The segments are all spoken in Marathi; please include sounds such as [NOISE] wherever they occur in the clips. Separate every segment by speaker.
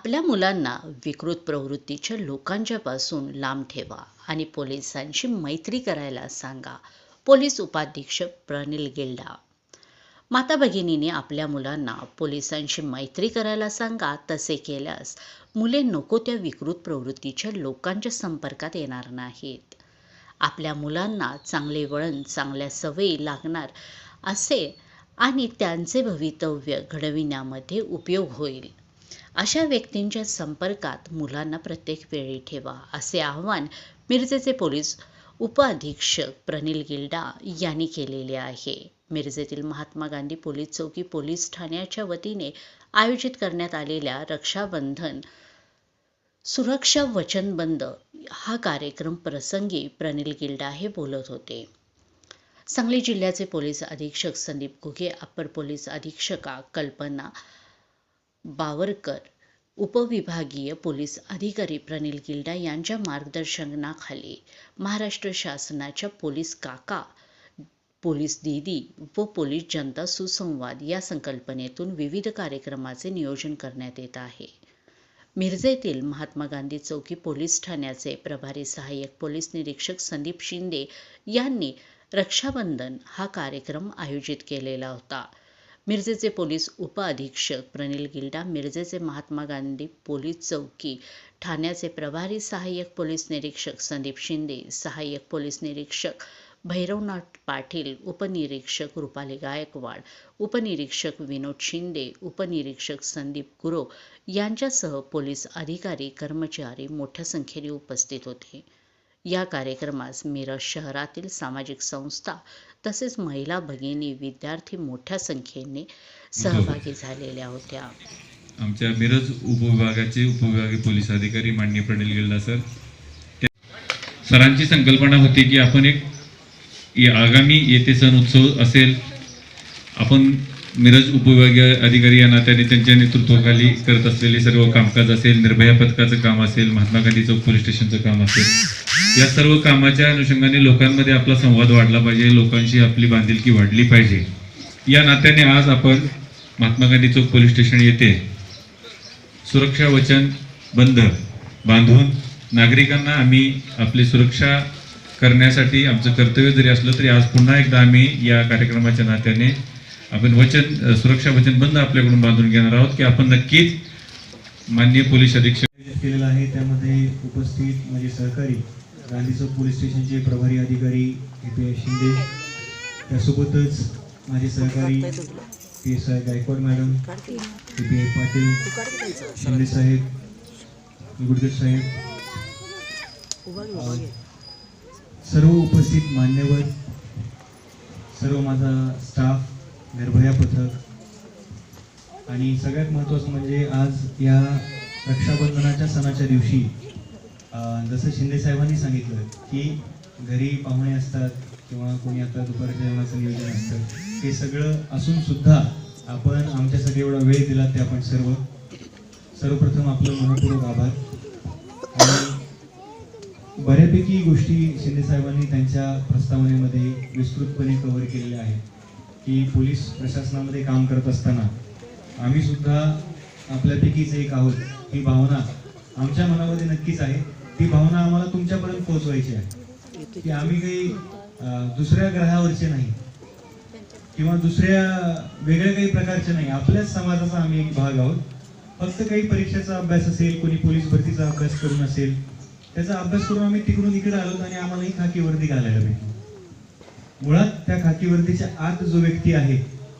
Speaker 1: आपल्या मुलांना विकृत प्रवृत्तीच्या लोकांच्यापासून लांब ठेवा आणि पोलिसांशी मैत्री करायला सांगा पोलीस उपाधीक्षक प्रनिल गिल्डा. माता भगिनीने आपल्या मुलांना पोलिसांशी मैत्री करायला सांगा तसे केल्यास मुले नको त्या विकृत प्रवृत्तीच्या लोकांच्या संपर्कात येणार नाहीत. आपल्या मुलांना चांगले वळण चांगल्या सवयी लागणार असे आणि त्यांचे भवितव्य घडविण्यामध्ये उपयोग होईल. अशा व्यक्तींच्या संपर्कात मुलांना प्रत्येक वेळी ठेवा असे आवाहन मिरजेचे पोलीस उपअधीक्षक प्रनिल गिल्डा यांनी केलेले आहे. मिरजेतील महात्मा गांधी पोलीस चौकी पोलीस ठाण्याच्या वतीने आयोजित करण्यात आलेल्या रक्षाबंधन सुरक्षा वचनबंद हा कार्यक्रम प्रसंगी प्रनिल गिल्डा हे बोलत होते. सांगली जिल्ह्याचे पोलीस अधीक्षक संदीप घुगे अप्पर पोलीस अधीक्षका कल्पना बावरकर उपविभागीय पोलीस अधिकारी प्रनिल गिल्डा यांच्या मार्गदर्शनाखाली महाराष्ट्र शासनाच्या पोलीस काका पोलीस दीदी व पोलीस जनता सुसंवाद या संकल्पनेतून विविध कार्यक्रमाचे नियोजन करण्यात येत आहे. मिरजेतील महात्मा गांधी चौकी पोलीस ठाण्याचे प्रभारी सहाय्यक पोलीस निरीक्षक संदीप शिंदे यांनी रक्षाबंधन हा कार्यक्रम आयोजित केलेला होता. मिरजेचे पोलीस उपअधीक्षक प्रनिल गिल्डा मिरजेचे महात्मा गांधी पोलीस चौकी ठाण्याचे प्रभारी सहाय्यक पोलीस निरीक्षक संदीप शिंदे सहाय्यक पोलीस निरीक्षक भैरवनाथ पाटील उपनिरीक्षक रुपाली गायकवाड उपनिरीक्षक विनोद शिंदे उपनिरीक्षक संदीप गुरो यांच्यासह पोलीस अधिकारी कर्मचारी मोठ्या संख्येने उपस्थित होते. या कार्यक्रमास मिरज शहरातील सामाजिक संस्था तसेच महिला भगिनी विद्यार्थी मोठ्या संख्येने सहभागी झालेल्या होत्या.
Speaker 2: आमच्या मिरज उपविभागाचे उपविभागीय पोलीस अधिकारी माननीय प्रणिल गिल्डा सर. सरांची संकल्पना होती की आपण एक या आगामी येथे सण उत्सव असेल आपण मिरज उपविभागीय अधिकारी या नात्याने त्यांच्या नेतृत्वाखाली करत असलेले सर्व कामकाज असेल निर्भया पथकाचं काम असेल महात्मा गांधी चौक पोलीस स्टेशनचं काम असेल या सर्व कामाच्या अनुषंगाने लोकांमध्ये आपला संवाद वाढला पाहिजे लोकांशी आपली बांधिलकी वाढली पाहिजे. या नात्याने आज आपण महात्मा गांधी चौक पोलीस स्टेशन येथे सुरक्षा वचन बंद बांधून नागरिकांना आम्ही आपली सुरक्षा करण्यासाठी आमचं कर्तव्य जरी असलं तरी आज पुन्हा एकदा आम्ही या कार्यक्रमाच्या नात्याने आपण वचन सुरक्षा वचन बंद आपल्याकडून बांधून घेणार आहोत की आपण नक्कीच माननीय पोलीस अधीक्षक
Speaker 3: आयोजित केलेला आहे त्यामध्ये उपस्थित माझे सहकारी गांधी चौक पोलीस स्टेशनचे प्रभारी अधिकारी ए पी आय शिंदे त्यासोबतच माझे सहकारी P S I Gaikwad madam A P I Patil Shinde साहेब गुडकर साहेब सर्व उपस्थित मान्यवर सर्व माझा स्टाफ निर्भया पथक. आणि सगळ्यात महत्त्वाचं म्हणजे आज या रक्षाबंधनाच्या सणाच्या दिवशी जसं शिंदे साहेबांनी सांगितलं की घरी पाहुणे असतात किंवा कोणी आता दुपारच्या जेवणाचं नियोजन असतं हे सगळं असून सुद्धा आपण आमच्यासाठी एवढा वेळ दिला ते आपण सर्व सर्वप्रथम आपलं मनपूर्वक आभार. आणि बऱ्यापैकी गोष्टी शिंदे साहेबांनी त्यांच्या प्रस्तावनेमध्ये विस्तृतपणे कव्हर केलेल्या आहेत. की पोलीस प्रशासनामध्ये काम करत असताना आम्ही सुद्धा आपल्यापैकीच एक आहोत ही भावना आमच्या मनामध्ये नक्कीच आहे. ती भावना आम्हाला तुमच्यापर्यंत पोहोचवायची आहे. की आम्ही काही दुसऱ्या ग्रहावरचे नाही किंवा दुसऱ्या वेगळ्या काही प्रकारचे नाही. आपल्याच समाजाचा आम्ही एक भाग आहोत. फक्त काही परीक्षेचा अभ्यास असेल कोणी पोलीस भरतीचा अभ्यास करून असेल त्याचा अभ्यास करून आम्ही तिकडून इकडे आलो आणि आम्हाला ही खाकी वर्दी घालायला भेटली. मुळात त्या खाकीवरतीच्या आत जो व्यक्ती आहे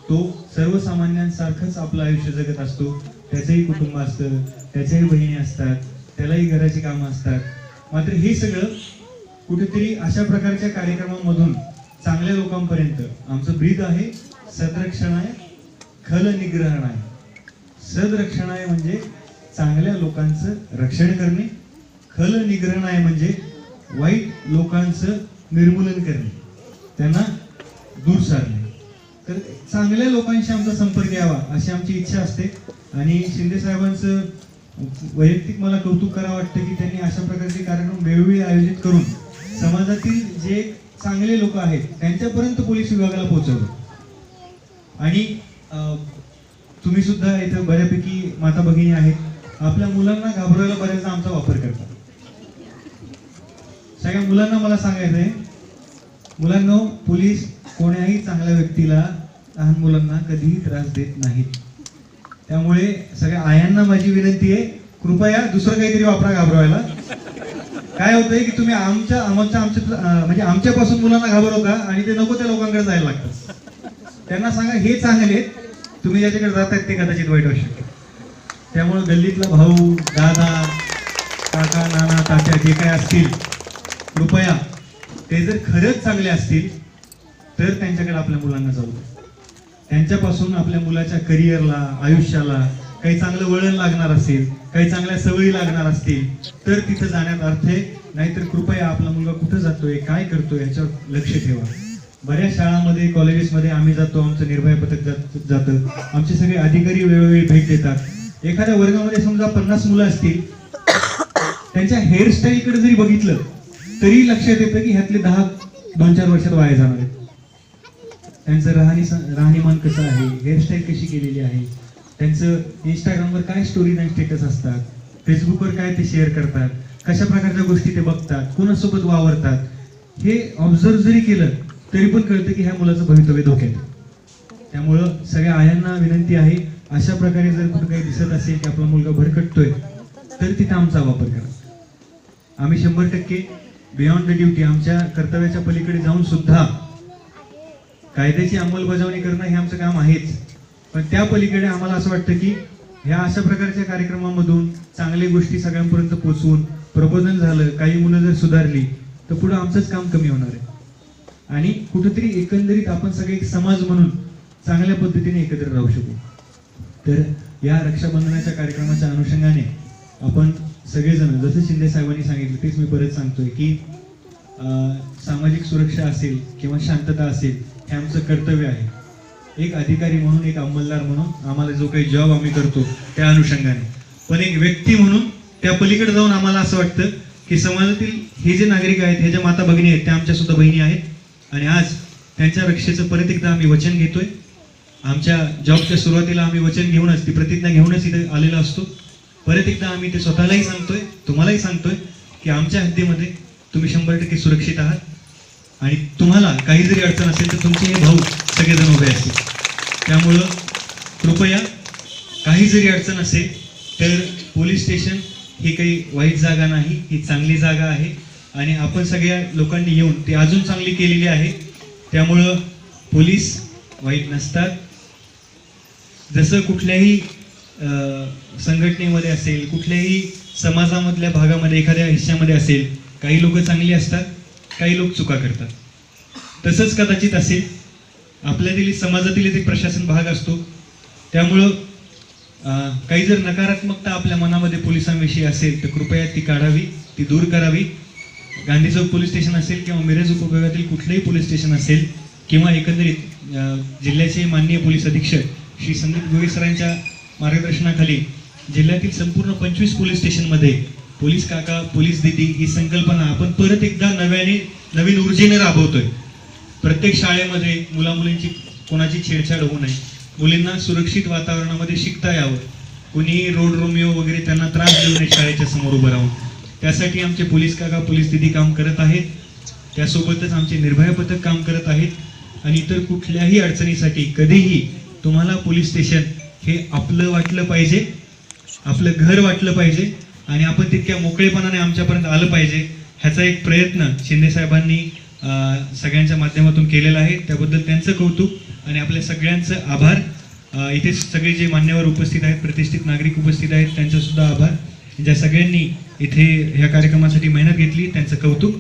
Speaker 3: तो सर्वसामान्यांसारखंच आपलं आयुष्य जगत असतो. त्याचंही कुटुंब असतं त्याच्याही बहिणी असतात त्यालाही घराची कामं असतात. मात्र हे सगळं कुठेतरी अशा प्रकारच्या कार्यक्रमामधून चांगल्या लोकांपर्यंत आमचं ब्रीद आहे सदरक्षणाय खल निग्रहण आहे. सदरक्षण आहे म्हणजे चांगल्या लोकांचं रक्षण करणे खल निग्रहणाय म्हणजे वाईट लोकांचं निर्मूलन करणे. त्यांना दूर साधले तर चांगल्या लोकांशी आमचा संपर्क यावा अशी आमची इच्छा असते. आणि शिंदे साहेबांचं वैयक्तिक मला कौतुक करावं वाटतं की त्यांनी अशा प्रकारचे कार्यक्रम वेळोवेळी आयोजित करून समाजातील जे चांगले लोक आहेत त्यांच्यापर्यंत पोलीस विभागाला पोहोचवलं. आणि तुम्ही सुद्धा इथं बऱ्यापैकी माता भगिनी आहेत. आपल्या मुलांना घाबरवायला बऱ्याचदा आमचा वापर करतात. सगळ्या मुलांना मला सांगायचं आहे मुलांना पोलीस कोण्याही चांगल्या व्यक्तीला लहान मुलांना कधीही त्रास देत नाहीत. त्यामुळे सगळ्या आयांना माझी विनंती आहे कृपया दुसरं काहीतरी वापरा घाबरवायला. काय होतंय की तुम्ही आमच्या आमच्या आमच्या म्हणजे आमच्यापासून मुलांना घाबरवता आणि ते नको त्या लोकांकडे जायला लागतात? त्यांना सांगा हे चांगले आहेत, तुम्ही ज्याच्याकडे जातायत ते कदाचित वाईट असू शकते त्यामुळे गल्लीतला भाऊ दादा काका नाना तात्या जे काय असतील कृपया ते जर खरंच चांगले असतील तर त्यांच्याकडे आपल्या मुलांना जाऊ त्यांच्यापासून आपल्या मुलाच्या करिअरला आयुष्याला काही चांगलं वळण लागणार असेल काही चांगल्या सवयी लागणार असतील तर तिथं जाण्यात अर्थ आहे. नाहीतर कृपया आपला मुलगा कुठं जातोय काय करतोय याच्यावर लक्ष ठेवा. बऱ्याच शाळांमध्ये कॉलेजेसमध्ये आम्ही जातो आमचं निर्भय पथक जात जातं. आमचे सगळे अधिकारी वेळोवेळी भेट देतात. एखाद्या वर्गामध्ये समजा पन्नास मुलं असतील [COUGHS] त्यांच्या हेअरस्टाईलकडे जरी बघितलं तरी लक्षात येतं की ह्यातले दहा दोन चार वर्षात वाया जाणार आहेत. त्यांचं राहणी राहणीमान कसं आहे? हेअरस्टाईल कशी केलेली आहे? त्यांचं इंस्टाग्रामवर काय स्टोरी आणि स्टेटस असतात? फेसबुकवर काय ते शेअर करतात? कशा प्रकारच्या गोष्टी ते बघतात? कोणासोबत वावरतात? हे ऑब्झर्व जरी केलं तरी पण कळतं की ह्या मुलाचं भवितव्य धोक्यात त्यामुळं सगळ्या आयांना विनंती आहे अशा प्रकारे जर कुठं काही दिसत असेल की आपला मुलगा भरकटतोय तर तिथं आमचा वापर करा. आम्ही शंभर टक्के बियॉन्ड द ड्युटी आमच्या कर्तव्याच्या पलीकडे जाऊन सुद्धा कायद्याची अंमलबजावणी करणं हे आमचं काम आहेच. पण त्या पलीकडे आम्हाला असं वाटतं की ह्या अशा प्रकारच्या कार्यक्रमामधून चांगल्या गोष्टी सगळ्यांपर्यंत पोचवून प्रबोधन झालं काही मुलं जर सुधारली तर पुढे आमचंच काम कमी होणार आहे. आणि कुठेतरी एकंदरीत आपण सगळे एक समाज म्हणून चांगल्या पद्धतीने एकत्र राहू शकू. तर या रक्षाबंधनाच्या कार्यक्रमाच्या अनुषंगाने आपण सगळेजण जसं शिंदे साहेबांनी सांगितलं तेच मी परत सांगतोय की सामाजिक सुरक्षा असेल किंवा शांतता असेल हे आमचं कर्तव्य आहे. एक अधिकारी म्हणून एक अंमलदार म्हणून आम्हाला जो काही जॉब आम्ही करतो त्या अनुषंगाने. पण एक व्यक्ती म्हणून त्या पलीकडे जाऊन आम्हाला असं वाटतं की समाजातील हे जे नागरिक आहेत हे ज्या माता भगिनी आहेत त्या आमच्या सुद्धा बहिणी आहेत. आणि आज त्यांच्या रक्षेचं परत एकदा आम्ही वचन घेतोय. आमच्या जॉबच्या सुरुवातीला आम्ही वचन घेऊनच ती प्रतिज्ञा घेऊनच इथे आलेलो असतो. परत एकदा आम्ही ते स्वतःलाही सांगतोय तुम्हालाही सांगतोय की आमच्या हद्दीमध्ये तुम्ही शंभर टक्के सुरक्षित आहात. आणि तुम्हाला काही जरी अडचण असेल तर तुमचे हे भाऊ सगळेजण उभे असतील. त्यामुळं कृपया काही जरी अडचण असेल तर पोलीस स्टेशन ही काही वाईट जागा नाही ही चांगली जागा आहे. आणि आपण सगळ्या लोकांनी येऊन ती अजून चांगली केलेली आहे. त्यामुळं पोलीस वाईट नसतात. जसं कुठल्याही संघटनेमध्ये असेल कुठल्याही समाजामधल्या भागामध्ये एखाद्या हिश्श्यामध्ये असेल काही लोक चांगली असतात काही लोक चुका करतात. तसंच कदाचित असेल आपल्यातील समाजातील एक प्रशासन भाग असतो. त्यामुळं काही जर नकारात्मकता आपल्या मनामध्ये पोलिसांविषयी असेल तर कृपया ती काढावी ती दूर करावी. गांधी चौक पोलीस स्टेशन असेल किंवा मिरज उपविभागातील कुठलंही पोलीस स्टेशन असेल किंवा एकंदरीत जिल्ह्याचे माननीय पोलीस अधीक्षक श्री संदीप गोरे सरांच्या मार्गदर्शनाखाली जिल्ह्यातील संपूर्ण पंचवीस पोलीस स्टेशनमध्ये पोलीस काका पोलीस दिदी ही संकल्पना आपण परत एकदा नव्याने नवीन ऊर्जेने राबवतोय. प्रत्येक शाळेमध्ये मुला मुलींची कोणाची छेडछाड होऊ नये. मुलींना सुरक्षित वातावरणामध्ये शिकता यावं. कुणीही रोड रोमिओ वगैरे त्यांना त्रास देऊ नये शाळेच्या समोर उभं राहून. त्यासाठी आमचे पोलीस काका पोलीस दिदी काम करत आहेत. त्यासोबतच आमचे निर्भया पथक काम करत आहेत. आणि इतर कुठल्याही अडचणीसाठी कधीही तुम्हाला पोलीस स्टेशन हे आपलं वाटलं पाहिजे आपलं घर वाटलं पाहिजे आणि आपण तितक्या मोकळेपणाने आमच्यापर्यंत आलं पाहिजे ह्याचा एक प्रयत्न शिंदेसाहेबांनी सगळ्यांच्या माध्यमातून केलेला आहे. त्याबद्दल त्यांचं कौतुक आणि आपल्या सगळ्यांचं आभार. इथे सगळे जे मान्यवर उपस्थित आहेत प्रतिष्ठित नागरिक उपस्थित आहेत त्यांचासुद्धा आभार. ज्या सगळ्यांनी इथे ह्या कार्यक्रमासाठी मेहनत घेतली त्यांचं कौतुक.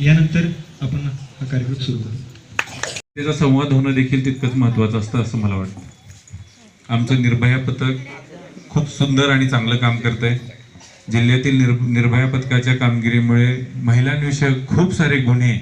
Speaker 3: यानंतर आपण हा कार्यक्रम सुरू करू.
Speaker 2: त्याचा संवाद होणं देखील तितकंच महत्त्वाचं असतं असं मला वाटतं. आमचं निर्भया पथक खूप सुंदर आणि चांगलं काम करत आहे जिल्ह्यातील निर् निर्भया पथकाच्या कामगिरीमुळे महिलांविषयक खूप सारे गुन्हे